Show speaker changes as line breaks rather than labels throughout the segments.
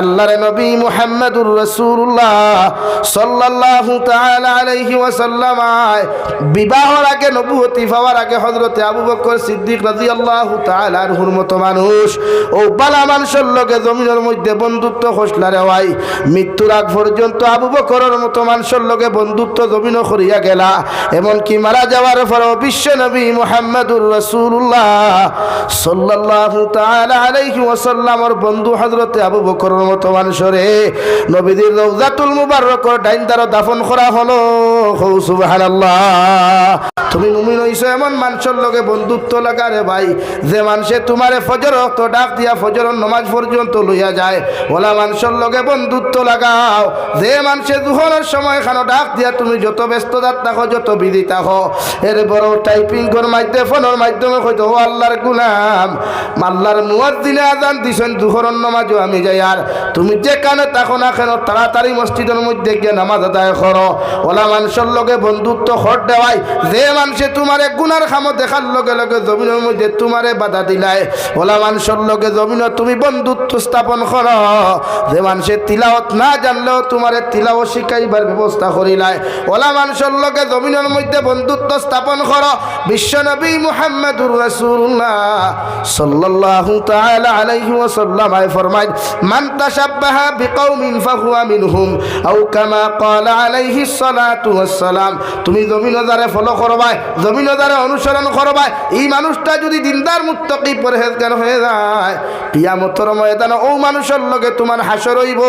আল্লাহর নবী মুহাম্মদুর রাসূলুল্লাহ সাল্লাল্লাহু তাআলা আলাইহি ওয়াসাল্লাম বিবাহর আগে, নবুয়তি পাওয়ার আগে হযরতে আবু বকর সিদ্দিক রাদিয়াল্লাহু তাআলা আনহুর মতো মানুষ। ও বালা মানুষের লগে জমিনের মধ্যে বন্ধুত্ব খসলারে হয় মৃত্যুর আগ পর্যন্ত আবু বকরের মতো মানুষের লগে বন্ধুত্ব জমিন করিয়া গেলা। এমনকি মারা যাওয়ার পরও বিশ্ব নবী মুহাম্মদুর রাসূলুল্লাহ সাল্লাল্লাহু তাআলা আলাইহি ওয়াসাল্লামর বন্ধু হযরতে আবু মতো মানুষরে নবীদের রৌজাতুল মুবার ডাইন দ্বারা দাফন করা হলো। সুবহানাল্লাহ। তুমি মুমিন হইছো, এমন মানুষের লগে বন্ধুত্ব লাগারে ভাই। যে মানুষে তোমারে ফজর তো ডাক দিয়া ফজর নমাজ পর্যন্ত লইয়া যায়, ওলা মানুষের লগে বন্ধুত্ব লাগাও। যে মানুষে দুহনের সময় খানো ডাক দিয়া তুমি যত ব্যস্ততার থাকো যত বিধি থাকো। এর বড় টাইপিং কর মাধ্যমে, ফোনের মাধ্যমে হয়তো ও আল্লাহর গুলাম। আল্লাহর মুয়ার দিনে আজান দিছেন দুহরন নমাজও আমি যাই। আর তুমি যে কানে থাকো না কেন, তাড়াতাড়ি মসজিদের মধ্যে গিয়ে নামাজ আদায় করো। ওলা মানুষের লগে বন্ধুত্ব হট দেওয়াই যে মানুষে তোমারে গুনার খামো দেখার লগে লগে জমিনের মধ্যে তোমারে বাধা দিলায় ওলা মানুষের লগে জমিন তুমি বন্ধুত্ব স্থাপন কর। যে মানুষের তিলাওত না জানলেও তোমারে তিলাও শিখাইবার ব্যবস্থা করিলায় ওলা মানুষের লগে জমিনের মধ্যে বন্ধুত্ব স্থাপন কর। বিশ্বনবী মুহাম্মদুর রাসূলুল্লাহ সাল্লাল্লাহু তাআলা আলাইহি ওয়াসাল্লাম আয় ফরমায়, মান তাশাব্বাহা বিকৌমিন ফাহুয়া মিনহুম আও কামা ক্বালা আলাইহি সালাতু ওয়াসসালাম। তুমি জমিন দ্বারে ফলো করবাই জমিন দ্বারে অনুসরণ করবাই এই মানুষটা যদি দিনদার মুত্তাকি পরহেজগার হয়ে যায়, কিয়ামতের ময়দানে ও মানুষের লগে তোমার হাসর হইব।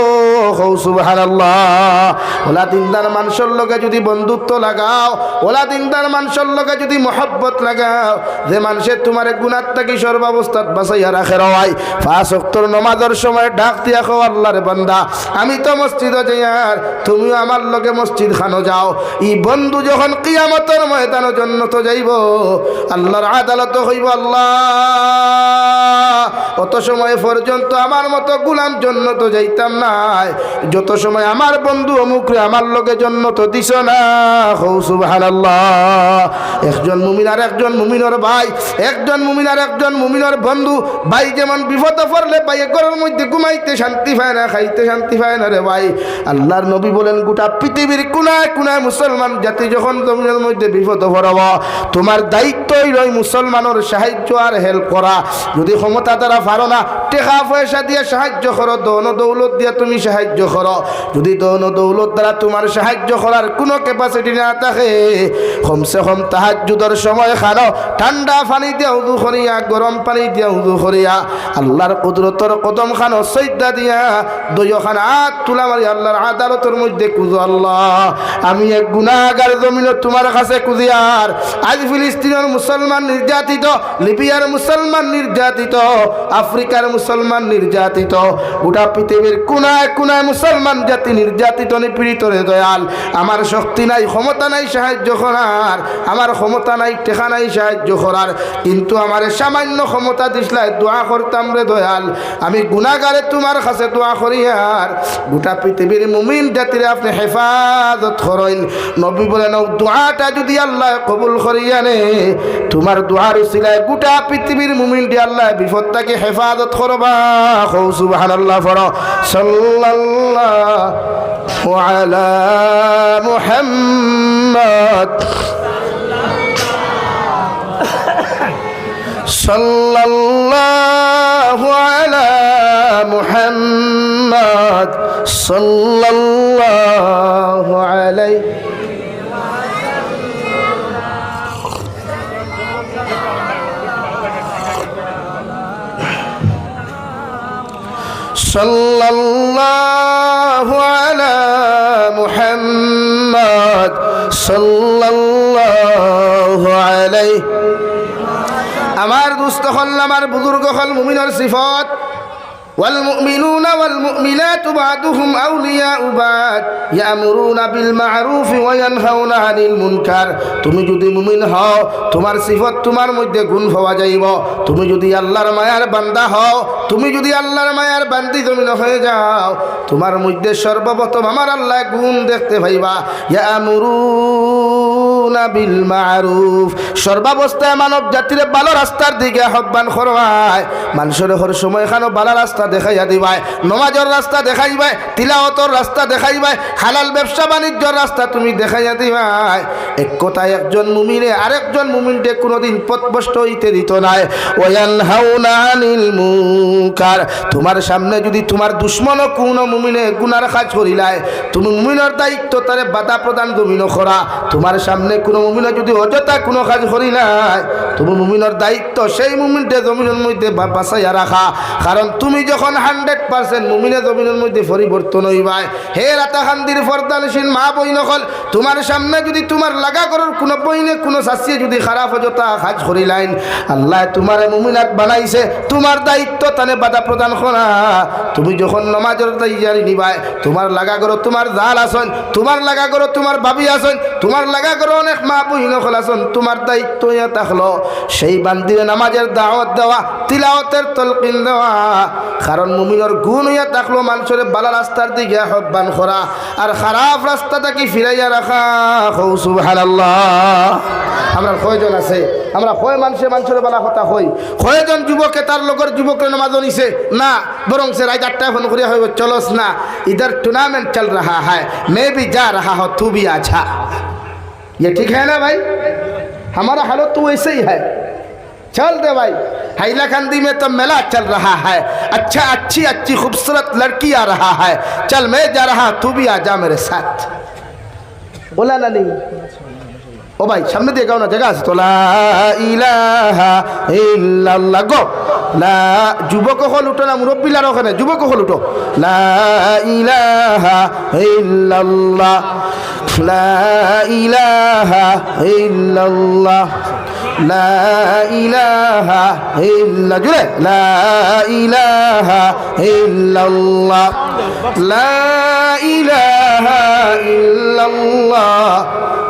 ওলা দিনদার মানুষের লগে যদি বন্ধুত্ব লাগাও, ওলা দিনদার মানুষের লগে যদি মহব্বত লাগাও, যে মানুষের তোমার গুণার থাকি সর্বাবস্থাত বাঁচাইয়া রাখে রওয়াই। পাঁচ নমাজের সময় ডাক দিয়া খো আল্লাহর বান্দা, আমি তো মসজিদে যাইয়ার তুমিও আমার লগে মসজিদ খানো যাও। ই বন্ধু যখন কিয়ামতের ময়দানের জন্য তো যাইব। আল্লাহর আদালত হইব আল্লাহ। অত সময় পর্যন্ত আমার মতো গুলাম জন্য তো যাইতাম নাই। যত সময় আমার বন্ধু অমুকরে আমার লগে জন্য তো দিস না। হৌ, সুবহানাল্লাহ। একজন মুমিন আর একজন মুমিনের ভাই, একজন মুমিন আর একজন মুমিনের বন্ধু। ভাই যেমন বিপদ পড়লে ভাই ঘরের মধ্যে ঘুমাইতে শান্তি পায় না, খাইতে শান্তি পায় না রে ভাই। আল্লাহর নবী বলেন, গোটা পৃথিবীর কোনায় কোনায় মুসলমান জাতি যখন জমিনের মধ্যে বিপদ তোমার দায়িত্বই রয় মুসলমানের সাহায্য আর হেল্প করা যদি ক্ষমতা দ্বারা পারো না, টেকা পয়সা দিয়ে সাহায্য করো দৌন দৌলত দিয়ে তুমি সাহায্য করো যদি দৌন দৌলত দ্বারা তোমার সাহায্য করার কোনো ক্যাপাসিটি না থাকে কমসে কম সময় খানো ঠান্ডা পানি দিয়ে উদু করিয়া গরম পানি উদু করিয়া আল্লাহর কুদরতর কদম খানো সৈদা দিয়া দইয় হাত তুলা মারি আল্লাহর আদালতের মধ্যে কুজো আল্লাহ। আমি এক গুণাগার জমিন তোমার কাছে কুজিয়ার আজ ফিলিস্তিনের মুসলমান নির্যাতিত, লিবিয়ার মুসলমান নির্যাতিত, আফ্রিকার মুসলমান নির্যাতিত। গোটা পৃথিবীর কোনায় কোনায় মুসলমান জাতি নির্যাতিত, নিপীড়িত রে দয়াল আমার শক্তি নাই, ক্ষমতা নাই, সাহায্য করার। আমার ক্ষমতা নাই, টেকা নাই, সাহায্য করার। কিন্তু আমার সামান্য ক্ষমতা দিসলাই দোয়া করতাম রে দয়াল। আমি গুণাগারে তোমার কাছে দোয়া করি আর। গোটা পৃথিবীর মুমিন জাতিরে আপনি হেফাজত করেন। নবী বলেন দোয়াটা যদি আল্লাহ কবুল করিয়া নে। তোমার দোয়ার উসিলায় গোটা পৃথিবীর মুমিন দিয়ে আল্লাহ বিপদটাকে হেফাজত করবা। হৌ সুবহানাল্লাহ ফর সাল্লাল্লাহু আলা মুহাম্মদ। সাল্লাল্লাহু আলা মুহাম্মদ। সাল্লাল্লাহু আলাইহি صلى الله على محمد صلى الله عليه আমার দুস্থ হল আমার বুজুর্গ হল মুমিনের সিফত والمؤمنون والمؤمنات بعضهم أولياء بعض يأمرون بالمعروف وينهون عن المنكر তুমি যদি মুমিন হও তোমার সিফত তোমার মধ্যে গুণ হওয়া যাইব তুমি যদি আল্লাহর মায়ার বান্দা হও তুমি যদি আল্লাহর মায়ার বান্দি জমিন হয়ে যাও তোমার মধ্যে সর্বপ্রথম আমার আল্লাহ গুণ দেখতে পাইবা ইয়ামুরু তা'মুরুনা সর্বাবস্থায় মানব ভালো রাস্তার দিকে আহ্বান করবায় মানুষের হর সময় ভালো রাস্তা দেখাইয়া দিবাই। নমাজের রাস্তা দেখাইবাই, তিলাওয়াতর রাস্তা দেখাইবাই, হালাল ব্যবসা বাণিজ্যর রাস্তা তুমি দেখাইয়া এক কথায় একজন মুমিনে আরেকজন কোনোদিন পথভ্রষ্ট হইতে দিত নাই। মুনকার। তোমার সামনে যদি তোমার দুশ্মন কোন মুমিনে গুনার কাজ করিলাই তুমি মুমিনের দায়িত্ব তারে বাধা প্রদান তুমি করা তোমার সামনে কোনো মুমিনে যদি অযথা কোনো কাজ করিলাই তুমি মুমিনের দায়িত্ব সেই মুমিনটা জমিনের মধ্যে বাঁচাইয়া রাখা। কারণ তুমি যখন হান্ড্রেড পার্সেন্ট মুমিনে জমিনের মধ্যে পরিবর্তন হইবাই হে রাতাখান্দির ফরদানসীন মা বই নকল তোমার সামনে যদি তোমার লাগা করার কোনো বইনে কোনো শাস্তিয়ে যদি খারাপ অযথা কাজ করিলাইন আল্লাহ তোমার মুমিনাত বানাইছে, তোমার দায়িত্ব তানে বাধা প্রদান করা। তুমি যখন নমাজের তৈয়ারি নিবাই তোমার লাগা করো তোমার জাল আসন, তোমার লাগা করো তোমার ভাবি আসন, তোমার লাগা করো অনেক মা বহিন খোলাছন তোমার দায়িত্ব থাকল সেই বান্দিরে নামাজের দাওয়াত দেওয়া, তিলাওয়াতের তলকিন দেওয়া। কারণ মুমিনের গুণ হইয়া থাকল মানুষের বালা রাস্তার দিকে আহ্বান করা। আর খারাপ রাস্তাটাকে ফিরাইয়া রাখা? সুবহানাল্লাহ। আমরা কয়জন আছে? আমরা হয় মানুষের মানুষের বেলা কথা হই কয়জন যুবকে তার লগর যুবকের নামাজ নিছে? না, বরং সে রায় চারটায় ফোন করিয়া হইব, চলস না ইধার টুর্নামেন্ট চল রাহা হ্যায় মে যা রাহা হ তু আছা ये ठीक है ना भाई? हमारा हालत तो ऐसे ही है। चल दे भाई। हैलाखंडी में तो मेला चल रहा है। अच्छा अच्छी अच्छी, खूबसूरत लड़की आ रहा है। चल, मैं जा रहा तू भी आ जा मेरे साथ। बोला ना नहीं। ও ভাই, সামনে দিয়ে গাও না, জায়গা আছে তো? লা ইলাহা ইল্লাল্লাহ, গো। লা, যুবক হল উঠো না, মুরব্বিলার ওখানে, যুবক হল উঠো। লা ইলাহা লা ইলাহা লা ইলাহা জুড়ে। লা ইলাহা লা ইলাহা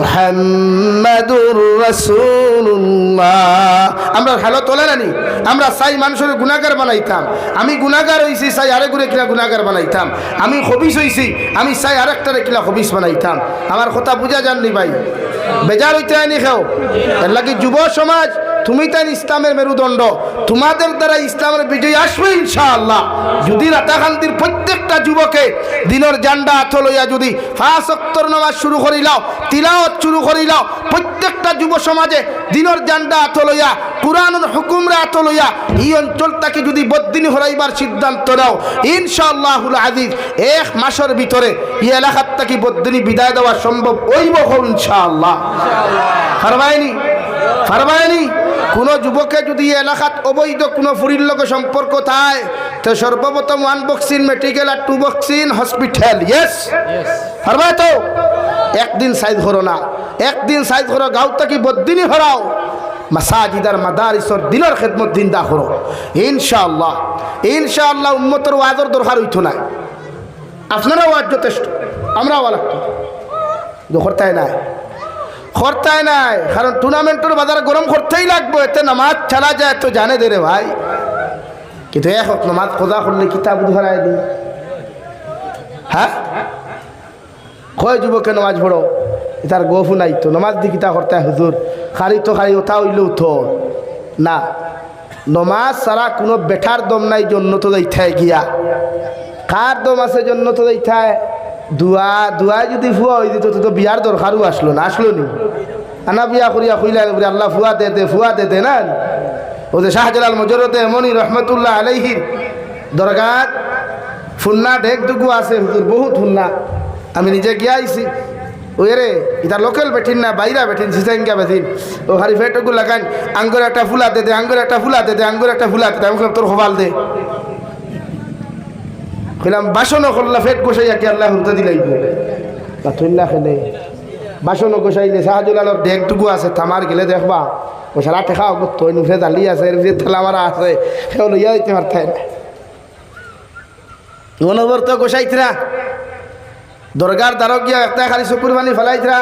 মুহাম্মাদুর রাসূলুল্লাহ। আমরা ভালো তোলে নানি আমরা চাই মানুষের গুণাগার বানাইতাম। আমি গুণাগার হইছি, চাই আরে গুড়ে কিলা গুণাগার বানাইতাম। আমি হবিস হইছি, আমি চাই আরেকটারে কিলা হবিস বানাইতাম। আমার কথা বুঝা যাননি ভাই। বেজার হইতে আনি খেও। এর লাগি যুব সমাজ, তুমি তাই ইসলামের মেরুদণ্ড। তোমাদের দ্বারা ইসলামের বিজয় আসবে ইনশাআল্লাহ। যদি রাতাকান্তির প্রত্যেকটা যুবকে দিনের জান্ডা হাত লইয়া যদি ফাঁস অক্তর নামাজ শুরু করিলাও তিলাওয়াত শুরু করিলাও প্রত্যেকটা যুব সমাজে দিনের জান্ডা হাত লইয়া কোরআনুর হুকুমরা হাত লইয়া এই অঞ্চলটাকে যদি বদিনী হরাইবার সিদ্ধান্ত নাও ইনশাআল্লাহুল আজিজ এক মাসের ভিতরে এই এলাকার থেকে বদিনী বিদায় দেওয়া সম্ভব ওইব ইনশাআল্লাহ। ফারমায়নি ফারমায়নি কোনো যুবকে যদি এলাকাত অবৈধ কোনো ফুরির লোক সম্পর্ক থাকে তো সর্বপ্রথম ওয়ান বক্সিন মেডিকেল আর টু বক্সিন হসপিটাল ইয়েস ফারমায় তো একদিন সাইজ করো না। একদিন সাইজ করো গাঁও থেকে বদিনী হরাও। মাসাজিদার মাদারিসর দিনের খেদমত দিনদা করো। ইনশাআল্লাহ ইনশাআল্লাহ উম্মতর ওয়াজর দরকার হইতো না আপনারা ওয়াজ যথেষ্ট, আমরাও করতাই নাই। করতাই নাই, কারণ টুর্নামেন্টের বাজার গরম করতেই লাগবো, এতে নামাজ চালা যায় তো জানে দে রে ভাই। কিন্তু এক নামাজ খোদা করলে কিতাব ধরাই দি হ্যাঁ? কয় যুবকে নামাজ পড়ো? তার গফু নাই তো। নামাজ দি কিতা করতে হুজুর। খালি তো খালি ওঠা হইলেও তো না, নমাজ সারা কোনো বেঠার দম নাই, জন্য তো দেখায় গিয়া। কার দম আছে, জন্য তো দেখায় দুয়া দুয়া যদি ফুয়া হয়ে দিত তো বিয়ার দরকারও আসলো না, আসলো নি। আনা বিয়া করিয়া খুইলা আল্লাহ ফুয়া দে দে, ফুয়া দে দে, না ও যে শাহজালাল মজরতে এমনই রহমতুল্লাহ আলাইহির দরগাত, ফুন্না ঢেক দুগু আছে, হুজুর, বহুত ফুন্না। আমি নিজে গিয়া আইছি। ওই রে এটা লোকাল বেঠিন না, বাইরা বেঠিন সিসাইঙ্গা বেঠিন। ও হারি ফেটকু লাগান আঙ্গুর একটা ফুলা দে দে, আঙ্গুর একটা ফুলা দে দে, আঙ্গুর একটা ফুলা দে আমি তোর হবাল দে। কইলাম, বাসনও করলা ফেট গোসাইয়া কি আল্লাহ হুলতা দিলাইব না তুই না খেলে বাসনও গোসাইলে, শাহজুলালর ডেকটুকু আছে থামার গেলে দেখবা ও সারা টেকা তৈ নুফে দালি আছে এর ভিতরে মারা আছে, সেও লইয়া দিতে পারতাই না। অনবর দরগার দ্বারক গিয়া একটা খালি চকুর পানি ফেলাইতরা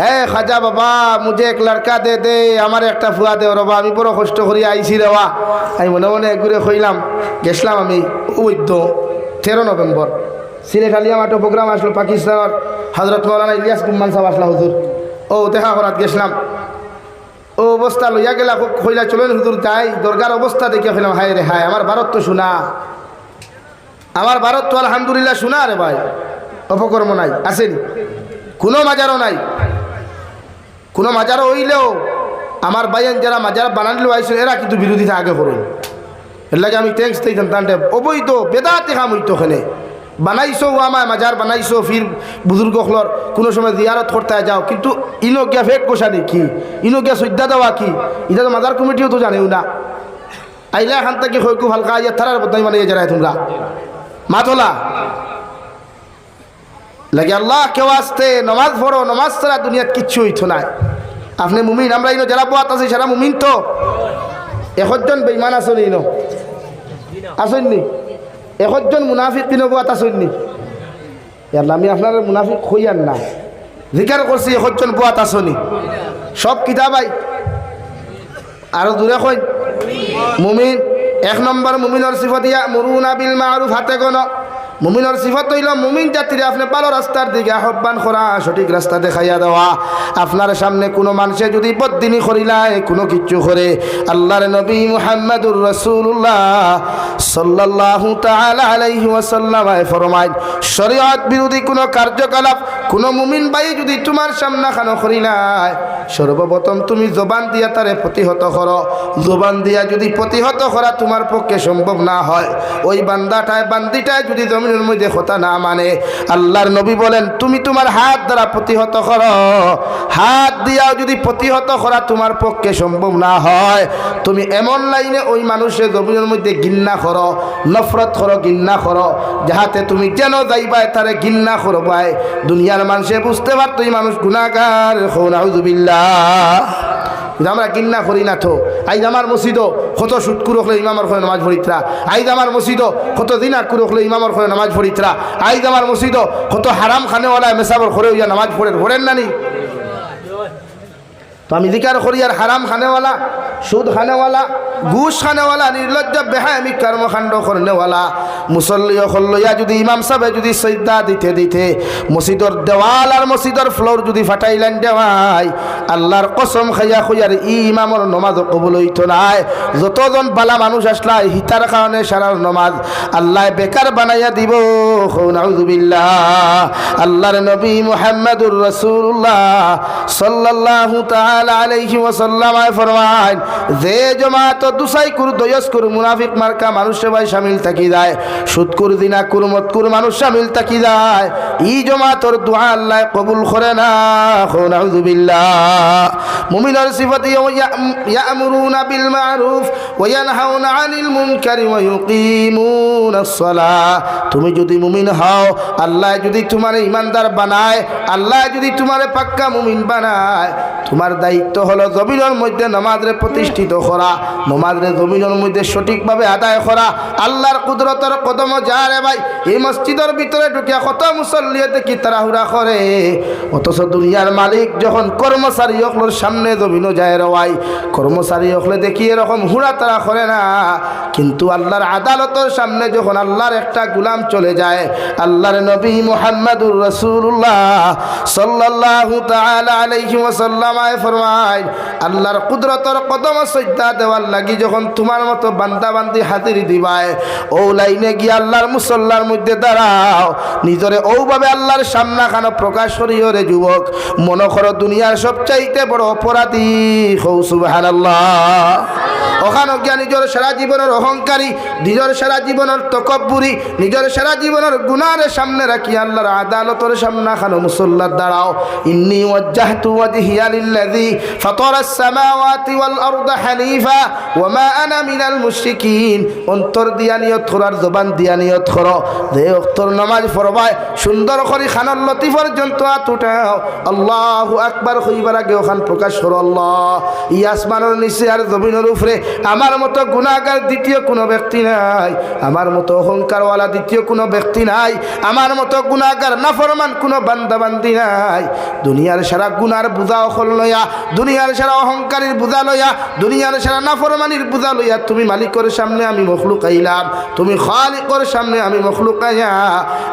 হ্যাঁ খাজা বাবা, মুঝে এক লড়কা দে দে, আমার একটা ফুয়া দে রবা, আমি বড় কষ্ট করি, আইছি রেওয়া আমি মনে মনে ঘুরে কইলাম, গেছিলাম আমি ওইদ্য তেরো নভেম্বর সিলেট আলিয়া মাঠে প্রোগ্রাম আসলো পাকিস্তানের হজরত মৌলানা ইলিয়াস গুম্মান সাহেব আসলা হুজুর ও দেখা করাত গেছিলাম। ও অবস্থা লইয়া গেলা, খুব কইলা, চলেন হুজুর যাই দরগার অবস্থা দেখে কইলাম, হায় রে হায় আমার ভারত তো শোনা। আমার ভারত তো আলহামদুলিল্লাহ শোনা রে ভাই। অপকর্ম নাই, আসেনি। কোনো মাজারও নাই। কোনো মাজারও হইলেও আমার বাইন যারা মাজার বানানিল আইসো, এরা কিন্তু বিরোধিতা আগে করুন এর লাগে আমি ট্যাক্স দিতাম তান্ডে অবৈধ, বেদাতে কাম হইতো ওখানে বানাইছো, আমায় মাজার বানাইছো, ফির বুজুর্গ হলর, কোনো সময় জিয়ারত করতে যাও। কিন্তু ইনো গিয়া ফেক কোষা কি? ইনো গিয়া শ্রদ্ধা দেওয়া কি? এটা তো মাজার কমিটিও তো জানেও না। আইলা এখান থেকে হয়কু হালকা ইয়া থারার বদনাই মানে যারা তোমরা। মাতলা। লাগে আল্লাহ, কেউ আসতে নমাজ পড়ো, নমাজ ছাড়া দুনিয়াত কিচ্ছু হইতো না আপনি মুমিন, আমরা ইনো যারা বাত আছে, সারা মুমিন তো। একজন বেইমান আসনি ইনো? আসেননি একজন মুনাফিক তিন বাত আসেননি ইয়াল্লা আমি আপনার মুনাফিক হইয়ান না। জিকার করছি একজন বাত আসনি সব কিতাবাই আরও দূরে কই? মুমিন, এক নম্বর মুমিনের সিফত ইয়া, মুরুনা বিল মারুফ, হাতে গণ মুমিনের সিফত হইল, মুমিন জাতিরে আপনি ভালো রাস্তার দিকে আহ্বান করা, সঠিক রাস্তা দেখাইয়া দেওয়া। আপনার সামনে কোনো মানুষে যদি বদিনী করিলায় কোনো কিচ্ছু করে। আল্লাহর নবী মুহাম্মদুর রসুল্লাহ আলাইহি ওয়াসাল্লাম ফরমাইন শরীয়ত বিরোধী কোনো কার্যকলাপ কোনো মুমিন ভাই যদি তোমার সামনা খানো করিলায় সর্বপ্রথম তুমি জবান দিয়া তারে প্রতিহত করো। জবান দিয়া যদি প্রতিহত করা তোমার পক্ষে সম্ভব না হয়, ওই বান্দাটায়, বান্দিটায় যদি জমিনের মধ্যে কথা না মানে। আল্লাহর নবী বলেন, তুমি তোমার হাত দ্বারা প্রতিহত করো। হাত দিয়াও যদি প্রতিহত করা তোমার পক্ষে সম্ভব না হয়, তুমি এমন লাইনে ওই মানুষের জমিনের মধ্যে গিন্না করো, নফরত করো গিন্না করো, যাহাতে তুমি যেন যাইবাই তারে গিন্না করবাই দুনিয়ার মানুষে বুঝতে পারতো এই মানুষ গুণাগার হৌনাউজুবিল্লা আমরা কিন্না করি না থো। আইজ আমার মসজিদ কত সুটকু রখলে ইমামর করে নামাজ ফরিত্রা আইজ আমার মসজিদ কত দিন আটকু রখলে ইমামর করে নামাজ ফরিত্রা আইজ আমার মসজিদ কত হারাম খানেওয়ালা মেসাবর করে ইয়া নামাজ পড়েন ভরেন নানি। তো আমি জিকার করি আর হারাম খানেওয়ালা সুদ খানেওয়ালা ঘুষ খানেওয়ালা নির্লজ্জ বেহায়ামিক কর্মকাণ্ড করনেওয়ালা মুসল্লি অকল্লইয়া যদি ইমাম সাহেব যদি সৈদা দিতে দিতে, মসজিদর দেওয়াল আর মসজিদর ফ্লোর যদি ফাটাইলেন দেওয়াই, আল্লাহর কসম খাইয়া খুঁয়ার ই ইমামর নমাজ কবুল হইত নাই। যতজন বালা মানুষ আসলা হিতার কারণে সারার নমাজ আল্লাহ বেকার বানাইয়া দিব আল্লাহর নবী মুহাম্মদুর রাসূলুল্লাহ সাল্লাল্লাহু তাআলা আলাইহি ওয়াসাল্লাম ফরমান যে জমাত দুসাই কুর দয়স কুর মুনাফিক মার্কা মানুষ সবাই শামিল থাকি যায়। সুদকুর দিনা কুর মতকুর মানুষ সামিল থাকি যায়। ই জমাতর দোয়া আল্লাহ কবুল করে না নাউজুবিল্লাহ মুমিনের সিফত ইয়ামুরুনা বিল মারুফ, ওয়া ইয়ানহাউনা আনিল মুনকারি ওয়া ইউকিমুনাস সালাহ। তুমি যদি মুমিন হও, আল্লাহ যদি তোমার ইমানদার বানায়, আল্লাহ যদি তোমার পাক্কা মুমিন বানায়, তোমার দায়িত্ব হলো জমিনের মধ্যে নমাজরে প্রতিষ্ঠিত করা, নমাজরে জমিনের মধ্যে সঠিকভাবে আদায় করা, আল্লাহর কুদরতের কদম যা রে ভাই, এই মসজিদের ভিতরে ঢুকিয়া কত মুসল্লিয়ে দেখি তাড়াহুড়া করে। অথচ দুনিয়ার মালিক যখন কর্মচারী অকলোর সামনে জমিনও যায় রওয়াই কর্মচারী অকলে দেখি এরকম হুড়া তারা করে না। কিন্তু আল্লাহর আদালতের সামনে যখন আল্লাহর একটা গুলাম চলে যায়, আল্লাহর নবী মুহাম্মদুর রাসূলুল্লাহ সাল্লাল্লাহু তাআলা আলাইহি ওয়াসাল্লাম ফরমায়, আল্লাহর কুদরতর কদম সজ্জা দেওয়ার লাগি যখন তোমার মতো বান্দা বান্দি হাতির দিবায়, ও লাইনে গিয়ে আল্লাহর মুসল্লার মধ্যে দাঁড়াও। নিজরে ওভাবে আল্লাহর সামনা খানো প্রকাশ করিও রে যুবক। মনে করো দুনিয়ার সবচাইতে বড় অপরাধী। হৌ সুবহানাল্লাহ। ওখানে গিয়া নিজের সারা জীবনের অহংকারী, নিজের সারা জীবনের তকব্বুরি, নিজের সারা জীবনের গুনার সামনে রাখি আল্লাহর আদালতের সামনে খানো মুসল্লার দাঁড়াও। ইন্নি ওয়াজ্জাহতু ওয়াজহিয়া লিল্লাযী ফাতারাস সামাওয়াতি ওয়াল নিচে আমার মতো গুণাগার দ্বিতীয় কোনো ব্যক্তি নাই। আমার মতো অহংকারওয়ালা দ্বিতীয় কোনো ব্যক্তি নাই। আমার মতো গুণাগার নাফরমান কোনো বান্দাবান্দি নাই। দুনিয়ার সারা গুনার বোঝা অকল লইয়া দুনিয়ার সারা অহংকারের বোঝা লইয়া দুনিয়ার সারা নাফরমানির বোঝা লইয়া তুমি মালিকর সামনে আমি মখলুক আইলাম, তুমি খালিকর সামনে আমি মখলুক আইয়া,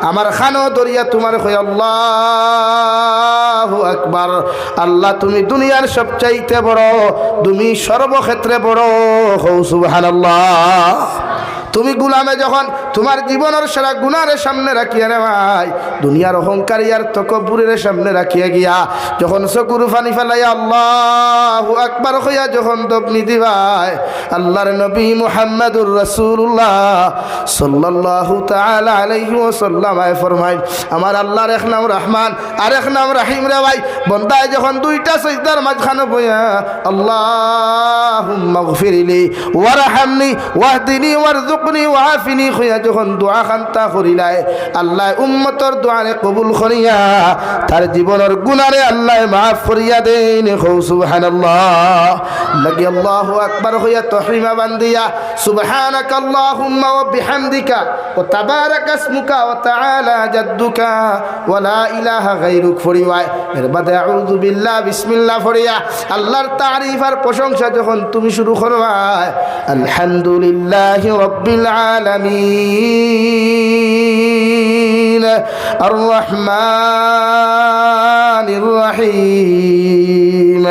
আমার খানো দরিয়া তোমার হয়ে আল্লাহ আকবার। আল্লাহ তুমি দুনিয়ার সবচাইতে বড়, তুমি সর্বক্ষেত্রে বড় হৌ সুবহানাল্লাহ। তুমি গুলামে যখন তোমার জীবনের সারা গুনারে সামনে রাখিয়া ভাই, দুনিয়ার অহংকারী আর তকবুরের সামনে রাখিয়া গিয়া, যখন চকুর ফানি ফেলাই আল্লাহ আকবার হইয়া যখন দপনি দিবাই আল্লাহর নবী মুহাম্মদুর রাসূলুল্লাহ সাল্লাল্লাহু তাআলা আলাইহি ওয়াসাল্লাম আয় ফরমায় আমার আল্লাহর এক নাম রহমান, আর এক নাম রাহিম রে ভাই, বন্দায় যখন দুইটা সিজদার মাঝখানে বইয়া, আল্লাহুম্মা গফিরলি ওয়ারহামনি ওয়াহদিনি ওয়ারযুকনি ওয়াআফিনি হইয়া যখন দোয়া খান্তা করিলায়, আল্লাহ উম্মতর দোয়ারে কবুল করিয়া তার জীবনের গুনারে আল্লাহ মাফ করিয়া দেন। হৌ, সুবহানাল্লাহ। লাগি আল্লাহু আকবার হইয়া তহরিমা বান্দিয়া সুবহানাক আল্লাহুম্মা ওয়া বিহামদিকা ওয়া তাবারাক ইসমুকা ওয়া তাআলা জাদ্দুকা, ওয়া লা ইলাহা গায়রুক ফরিওয়ায় এর বাদে আউযু বিল্লাহ, বিসমিল্লাহ ফরিয়া, আল্লাহর তারিফ আর প্রশংসা যখন তুমি শুরু করবায়, আলহামদুলিল্লাহি রাব্বিল আলামিন আর রহমানির রহিম।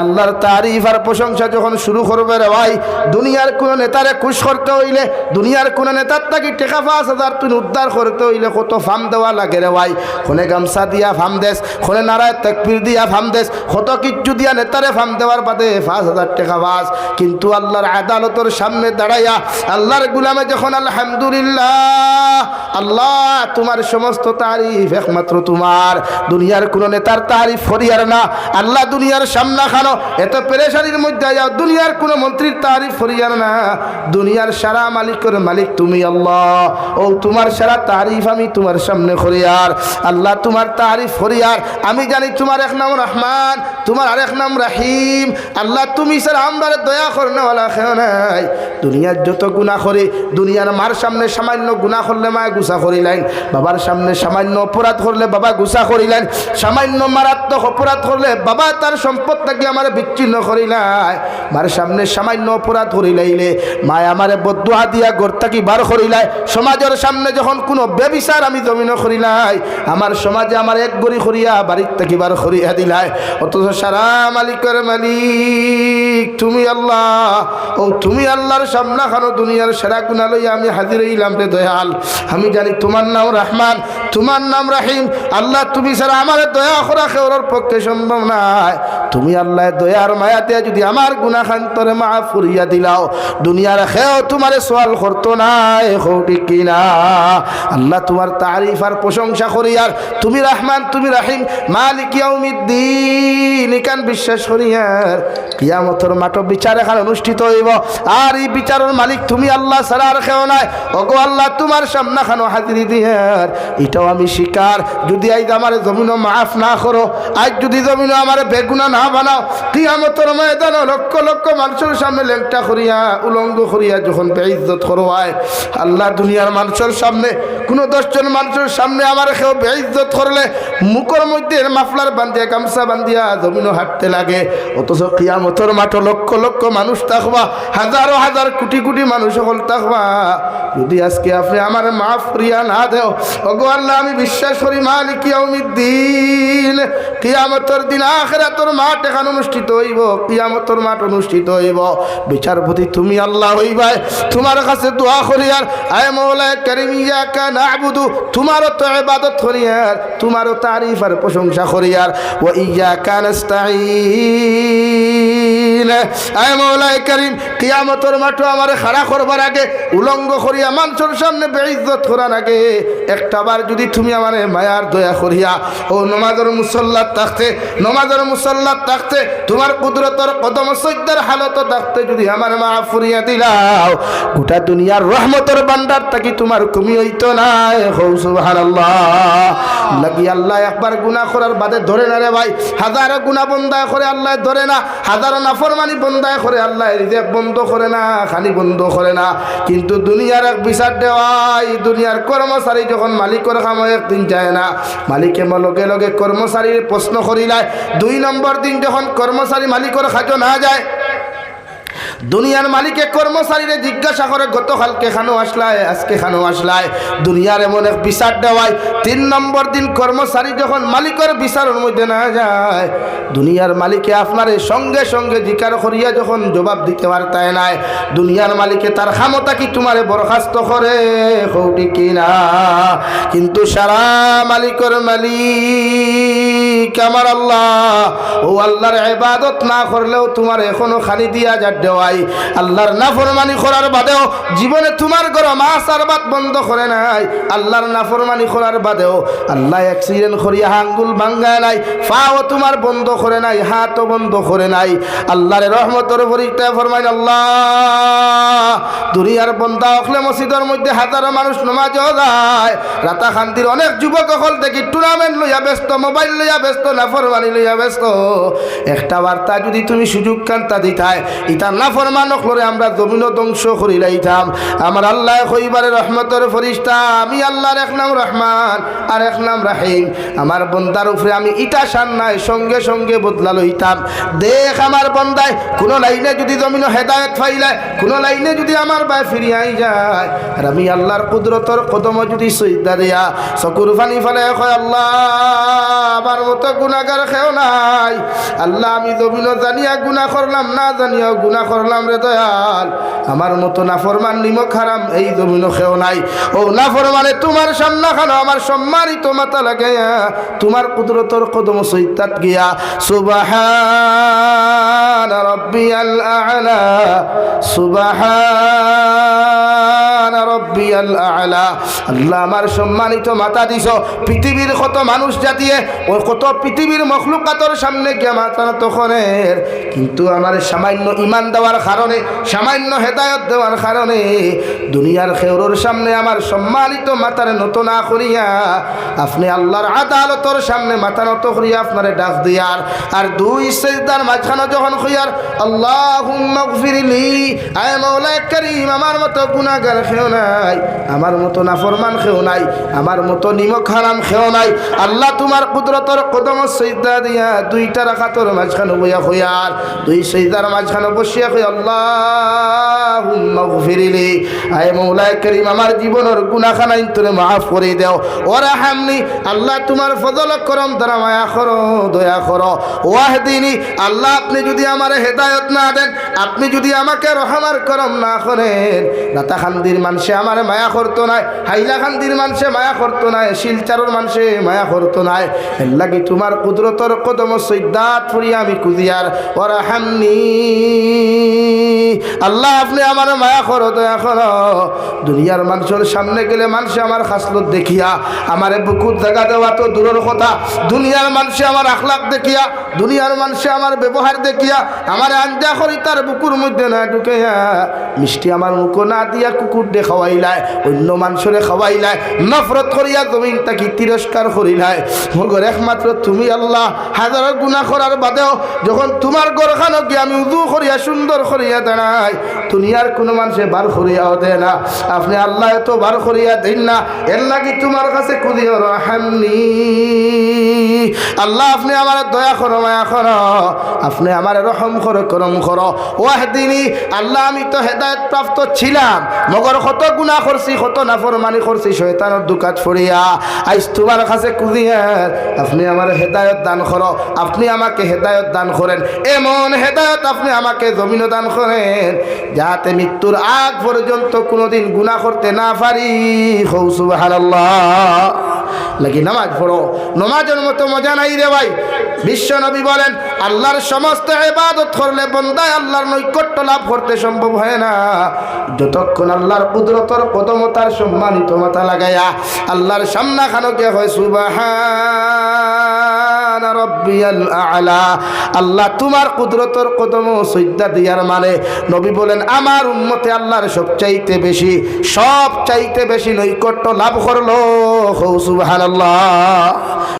আল্লাহর তারিফ আর প্রশংসা যখন শুরু করবে রে ভাই, দুনিয়ার কোন নেতারে খুশ করতে হইলে, দুনিয়ার কোন নেতার তাকে টেকা পাঁচ হাজার তুই উদ্ধার করতে হইলে কত ফার্ম দেওয়া লাগে রে ভাই। খনে গামছা দিয়া ফার্ম দেশ খনে নারায় তকবির দিয়া ফার্ম দেশ কত কিচ্ছু দিয়া নেতারে ফার্ম দেওয়ার বাদে পাঁচ হাজার টাকা পাস কিন্তু আল্লাহর আদালতের সামনে দাঁড়াইয়া, আল্লাহর গুলামে যখন আলহামদুলিল্লাহ, আল্লাহ তোমার সমস্ত তারিফ একমাত্র তোমার। দুনিয়ার কোন নেতার তারিফ ফরিয়ার না। আল্লাহ দুনিয়ার সামনা খানো এত পেরেশানির মধ্যে যাও দুনিয়ার কোন মন্ত্রীর তারিফ ফরিয়ার না। দুনিয়ার সারা মালিকের মালিক তুমি আল্লাহ। ও তোমার সারা তারিফ আমি তোমার সামনে ফরিয়ার আল্লাহ তোমার তারিফ ফরিয়ার আমি জানি তোমার এক নাম রহমান, তোমার আরেক নাম রাহিম। আল্লাহ তুমি স্যার আমরা দয়া করনেওয়ালা খেও নাই। দুনিয়ার যত গুণা করে, দুনিয়ার মার সামনে সামান্য গুণা করলে মায় গুসা করিলেন। বাবার সামনে সামান্য অপরাধ করলে বাবা গুসা করিলেন। সামান্য মারাত্মক অপরাধ করলে বাবা তার সম্পদ থেকে আমার বিচ্ছিন্ন করিলাই মার সামনে সামান্য অপরাধ করিলাইলে মায় আমারে বদুয়া দিয়া ঘর থাকি বার করিলাই সমাজের সামনে যখন কোনো বেবিচার আমি জমিন করিলাই আমার সমাজে আমার এক গড়ি করিয়া বাড়ির থেকে বার করিয়া দিলাই। অথচ সারা মালিকের মালিক, তুমি আল্লাহ। ও তুমি আল্লাহর সামনা খানো দুনিয়ার সেরা গুণা লইয়া আমি হাজির হইলাম রে দয়াল। আমি জানি তোমার নাম রহমান, তোমার নাম রাহিম। আল্লাহ তুমি ছাড়া আমার দয়া করা খেওয়ার পক্ষে সম্ভব নাই। তুমি আল্লাহ দয়ার মায়া দিয়া যদি আমার গুণা খান্তরে মা ফুরিয়া দিলাও, দুনিয়ার খেও তোমারে সোয়াল করতো নাই হৌটি কিনা আল্লাহ তোমার তারিফ আর প্রশংসা করি, আর তুমি রহমান, তুমি রাহিম, মালিক ইয়াউমিদ্দিন ইকান বিশ্বাস করি, আর কিয়ামতর মাঠ বিচার এখানে অনুষ্ঠিত হইব। আর এই বিচারের মালিক তুমি আল্লাহ ছাড়া আর কেউ নাই। ওগো আল্লাহ, তোমার সামনা খানো হাজিরি দিয়ার এটাও আমি শিকার। যদি আজ আমার জমিন মাফ না করো। আজ যদি জমিন আমার বেগুনা না বানাও, কিয়ামতর ময়দান লক্ষ লক্ষ মানুষের সামনে লেংটা করিয়া, উলঙ্গ করিয়া যখন বেইজ্জত করো হয় আল্লাহ দুনিয়ার মানুষের সামনে, কোনো দশজন মানুষের সামনে আমার কেউ বেইজ্জত করলে, মুখর মধ্যে মাফলার বান্ধিয়া, গামছা বান্ধিয়া জমিনও হাঁটতে লাগে। অথচ কিয়ামতর মাঠ লক্ষ লক্ষ মানুষ থাকবা, হাজারো হাজার কোটি কোটি মানুষ সকল থাকবা। যদি আজকে আপনি আমার মাফ করিয়া না দেও, ওগো আল্লাহ, আমি বিশ্বাস করি মালিক ইয়াউমিদ্দিন। কিয়ামতর দিন আখিরাতর মাঠ এখানে অনুষ্ঠিত হইব, কিয়ামতর মাঠ অনুষ্ঠিত হইব। বিচারপতি, তুমি আল্লাহ হইবাই, তোমার কাছে দোয়া করি আর, আয় মৌলা করিম, ইয়াকা নাবুদু, তোমারও তো ইবাদত করি আর, তোমারও তারিফ আর প্রশংসা করি আর ও ইয়াকা নাস্তাইন আয় মৌলাই করিম, কিয়ামতর মাঠে আমার খাড়া করবার আগে, উলঙ্গ করিয়া মানুষের সামনে বেইজ্জত করার আগে একটা যদি তুমি আমার মায়ার দয়া করিয়া, ও নমাজের মুসল্লার থাকতে, নমাজের মুসল্লার থাকতে, তোমার কুদরতর কদম সৈদ্যের হালত থাকতে যদি আমার মা ফুরিয়া দিলাও, গোটা দুনিয়ার রহমতের বান্ডার থাকি তোমার কমি হইতো না। বন্ধ না বন্ধ না। কিন্তু কর্মচারী যখন মালিকের কাম একদিন যায় না, মালিকে লগে লগে কর্মচারীর প্রশ্ন করিলায় দুই নম্বর দিন যখন কর্মচারী মালিকর খাজো না যায়। দুনিয়ার মালিকে কর্মচারীরে জিজ্ঞাসা করে, গতকালকে খানো আসলায় আজকে খানো আসলায় দুনিয়ার এমন এক বিচার দেওয়ায় তিন নম্বর দিন কর্মচারী যখন মালিকের বিচারের মধ্যে না যায়, দুনিয়ার মালিকে আপনার সঙ্গে সঙ্গে জিকার করিয়া যখন জবাব দিতে পারতায় নাই, দুনিয়ার মালিকে তার ক্ষমতা কি তোমারে বরখাস্ত করে? কৌটি কিনা কিন্তু সারা মালিকের মালিক আমার আল্লাহ, ও আল্লাহর ইবাদত না করলেও তোমার এখনও খালি দিয়া যা দেওয়াই আল্লাহর নাফরমানি করার বাদেও জীবনে তোমার ঘর মাছ আর ভাত বন্ধ করে নাই। আল্লাহর নাফরমানি করার বাদেও আল্লাহ অ্যাক্সিডেন্ট করিয়া আঙ্গুল ভাঙ্গায় নাই, পাও তোমার বন্ধ করে নাই, হাতও বন্ধ করে নাই। আল্লাহর রহমতর পরীক্ষায় ফরমাই আল্লাহ, দুনিয়ার বন্ধা অখলে মসজিদের মধ্যে হাজারো মানুষ নমাজও যায় রাতা খান্তির অনেক যুবক অকল দেখি টুর্নামেন্ট লইয়া ব্যস্ত মোবাইল লইয়া ব্যস্ত, নাফরমানি লইয়া ব্যস্ত। একটা বার্তা যদি তুমি সুযোগ কান্তা দিতায় ইতা নাফরমান আমি আল্লাহর এক নাম যদি জমিন দেয়া, চকুর ফানি ফেলে কয়, আল্লাহ, আমার মতো গুণাগার খেও নাই। আল্লাহ, আমি জমিন জানিয়া গুণা করলাম, না জানিয়াও গুণা করলাম রে দয়াল। আমার মতো নাফরমান নিমক হারাম এই জমিন খেও নাই। ও নাফরমানে, তোমার সামনা খানো, আমার সম্মানিত মাতা লাগে। তোমার কুদরতর কদম সৈতাত গিয়া, সুবাহান রব্বিয়াল আলা, সুবাহান রব্বিয়াল আলা। আল্লাহ আমার সম্মানিত মাতা দিছ। পৃথিবীর কত মানুষ জাতিয়ে, ও কত পৃথিবীর মখলুকাতর সামনে মাতা তখনের কিন্তু আমার সামান্য ইমান দেওয়ার কারণে, সামান্য হেদায়ত দেওয়ার কারণে, দুনিয়ার খেউরোর সামনে আমার সম্মানিত মাতার না করিয়া, আপনি আল্লাহর আদালতর সামনে মাথা নত করিয়া আপনারে ডাক দিয়ার আর দুই সেজদার মাঝখানে যখন হইয়ার আল্লাহ ফিরিলি আমার মতো গুণাগার খেও নাই, আমার মতো নাফরমান খেও নাই, আমার মতো নিমক হারাম খেও নাই। আল্লাহ তোমার কুদরতর কদম সৈদা দিয়া দুইটা রাখাতর মাঝখানে বইয়া হইয়ার দুই সৈদার মাঝখানে বসিয়া হই আল্লাহ ফিরিলি আয় মৌলায় করিম, আমার জীবনের গুণাখানাই তোরে মাফ করে দেও। ওরা হামনি, আল্লাহ তোমার ফজল করম দ্বারা মায়া করো, দয়া করো। ওয়াহদিনী, আল্লাহ আপনি যদি আমার হেদায়ত না দেন, আপনি যদি আমাকে রহমার করম না করেন রাতা খান্দির মানুষে আমার মায়া করতো নাই। হাইলা খান্দির মানুষে মায়া করতো নাই, শিলচারর মানুষে মায়া করতো নাই। লাগি তোমার কুদরতর কদম সৈদাত ফুরিয়া আমি কুদিয়ার। ওরা হামনি। আল্লাহ আপনি আমার মায়া করো, দয়া করো। দুনিয়ার মানুষের সামনে গেলে মানুষে আমার খাসলত দেখিয়া, আমার বুকুর জায়গা দেওয়া তো দূরের কথা। দুনিয়ার মানুষে আমার আখলাক দেখিয়া, দুনিয়ার মানুষে আমার ব্যবহার দেখিয়া, আমার আঞ্জা করি তার বুকুর মধ্যে না ঢুকাইয়া, মিষ্টি আমার মুখো না দিয়া কুকুর দে খাওয়াইলায়, অন্য মানুষরে খাওয়াইলায়, নফরত করিয়া জমিন তাকে তিরস্কার করিলায়। মগর একমাত্র তুমি আল্লাহ, হাজার গুণা করার বাদেও যখন তোমার গরখানো গিয়ে আমি উদু করিয়া, সুন্দর করিয়া দাঁড়াই দুনিয়ার কোনো মানুষে বার করিয়াও দেয় না। আপনি আল্লাহ এত বার করিয়া দেন না, এর লাগি তোমার কাছে কুদিও রাহামনি আল্লাহ, আপনি আমার দয়া করো, মায়া করো, আপনি আমার রহম করো, করম করো। ওয়াহদিনী, আল্লাহ, আমি তো হেদায়ত প্রাপ্ত ছিলাম, মগর কত গুণা করছি, কত নাফরমানি করছি শয়তানোর দুকাত ফরিয়া আইস তোমার কাছে কুদিয়ার আপনি আমার হেদায়ত দান করো, আপনি আমাকে হেদায়ত দান করেন। এমন হেদায়ত আপনি আমাকে জমিন দান করেন যাতে মৃত্যুর আগ পর্যন্ত কোনোদিন গুণা করতে না পারি। হৌসু লাগি নামাজ পড়ো। নমাজের মতো মজা নাই রে ভাই। বিশ্ব নবী বলেন, আল্লাহর সমস্ত এবাদত করলে বন্দায় আল্লাহর নৈকট্য লাভ করতে সম্ভব হয় না। যতক্ষণ আল্লাহর কুদরতর কদমতার সম্মানিত মাথা লাগাইয়া আল্লাহর সামনা খানকে হয় আল্লাহ তোমার কুদরতর কদম সৈদ্যা দিয়ার মানে নবী বলেন, আমার উন্মতে আল্লাহর সব চাইতে বেশি সব চাইতে বেশি নৈকট্য লাভ করল। আল্লাহ